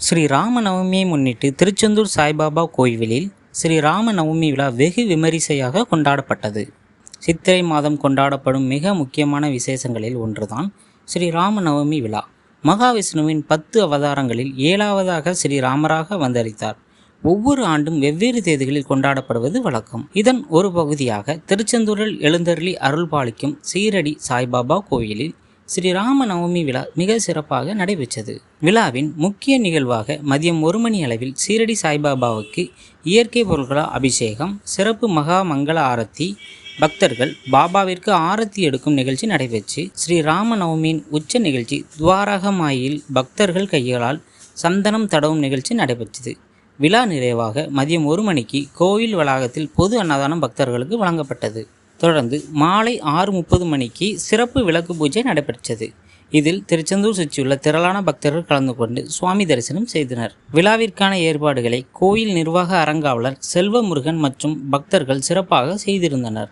ஸ்ரீ ராமநவமியை முன்னிட்டு திருச்செந்தூர் சாய்பாபா கோயிலில் ஸ்ரீ ராமநவமி விழா வெகு விமரிசையாக கொண்டாடப்பட்டது. சித்திரை மாதம் கொண்டாடப்படும் மிக முக்கியமான விசேஷங்களில் ஒன்றுதான் ஸ்ரீ ராமநவமி விழா. மகாவிஷ்ணுவின் பத்து அவதாரங்களில் ஏழாவதாக ஸ்ரீ ராமராக வந்தளித்தார். ஒவ்வொரு ஆண்டும் வெவ்வேறு தேதிகளில் கொண்டாடப்படுவது வழக்கம். இதன் ஒரு பகுதியாக திருச்செந்தூரில் எழுந்தருளி அருள்பாலிக்கும் சீரடி சாய்பாபா கோயிலில் ஸ்ரீ நவமி விழா மிக சிறப்பாக நடைபெற்றது. விழாவின் முக்கிய நிகழ்வாக மதியம் ஒரு மணி அளவில் சீரடி சாய்பாபாவுக்கு இயற்கை பொருட்களால் அபிஷேகம் சிறப்பு மகா மங்கள ஆரத்தி பக்தர்கள் பாபாவிற்கு ஆரத்தி எடுக்கும் நிகழ்ச்சி நடைபெற்று ஸ்ரீ ராமநவமியின் உச்ச நிகழ்ச்சி துவாரகமாயில் பக்தர்கள் கைகளால் சந்தனம் தடவும் நிகழ்ச்சி நடைபெற்றது. விழா நிறைவாக மதியம் ஒரு மணிக்கு கோயில் வளாகத்தில் பொது அன்னதானம் பக்தர்களுக்கு வழங்கப்பட்டது. தொடர்ந்து மாலை ஆறு முப்பது மணிக்கு சிறப்பு விளக்கு பூஜை நடைபெற்றது. இதில் திருச்செந்தூர் சுற்றியுள்ள திரளான பக்தர்கள் கலந்து கொண்டு சுவாமி தரிசனம் செய்தனர். விழாவிற்கான ஏற்பாடுகளை கோயில் நிர்வாக அறங்காவலர் செல்வமுருகன் மற்றும் பக்தர்கள் சிறப்பாக செய்திருந்தனர்.